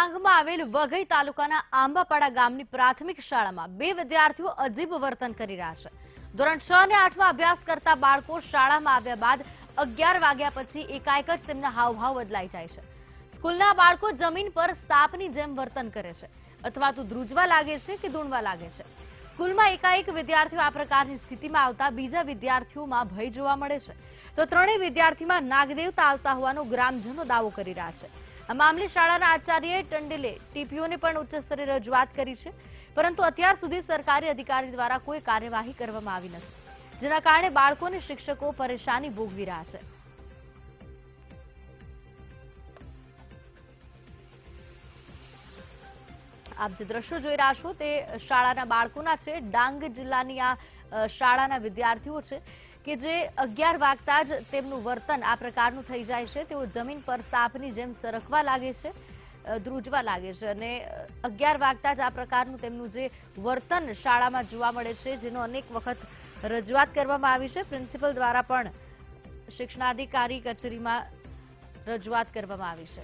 ડાંગમાં આવેલ વઘઈ તાલુકાના આંબાપાડા ગામની પ્રાથમિક શાળામાં બે વિદ્યાર્થીઓ અજીબ વર્તન કરી રહ્યા છે. ધોરણ છ અને આઠમાં અભ્યાસ કરતા બાળકો શાળામાં આવ્યા બાદ અગિયાર વાગ્યા પછી એકાએક જ તેમના હાવભાવ બદલાઈ જાય છે. સ્કૂલના બાળકો જમીન પર સાપની જેમ વર્તન કરે છે. અથવા તો ધ્રુજવા લાગે છે કે દૂણવા લાગે છે. સ્કૂલમાં એકાએક વિદ્યાર્થીઓ આ પ્રકારની સ્થિતિમાં આવતા બીજા વિદ્યાર્થીઓમાં ભય જોવા મળે છે. તો ત્રણેય વિદ્યાર્થીમાં નાગદેવતા આવતા હોવાનો ગ્રામજનો દાવો કરી રહ્યા છે. આ મામલે શાળાના આચાર્ય ટંડેલે ટીપીઓને પણ ઉચ્ચ સ્તરે રજૂઆત કરી છે. પરંતુ અત્યાર સુધી સરકારી અધિકારી દ્વારા કોઈ કાર્યવાહી કરવામાં આવી નથી. જેના કારણે બાળકો અને શિક્ષકો પરેશાની ભોગવી રહ્યા છે. આપ જે દ્રશ્યો જોઈ રહ્યા છો તે શાળાના બાળકોના છે. ડાંગ જિલ્લાની આ શાળાના વિદ્યાર્થીઓ છે કે જે અગિયાર વાગતા જ તેમનું વર્તન આ પ્રકારનું થઈ જાય છે. તેઓ જમીન પર સાપની જેમ સરકવા લાગે છે ધ્રુજવા લાગે છે અને અગિયાર વાગતા જ આ પ્રકારનું તેમનું જે વર્તન શાળામાં જોવા મળે છે, જેનો અનેક વખત રજૂઆત કરવામાં આવી છે. પ્રિન્સિપલ દ્વારા પણ શિક્ષણાધિકારી કચેરીમાં રજૂઆત કરવામાં આવી છે.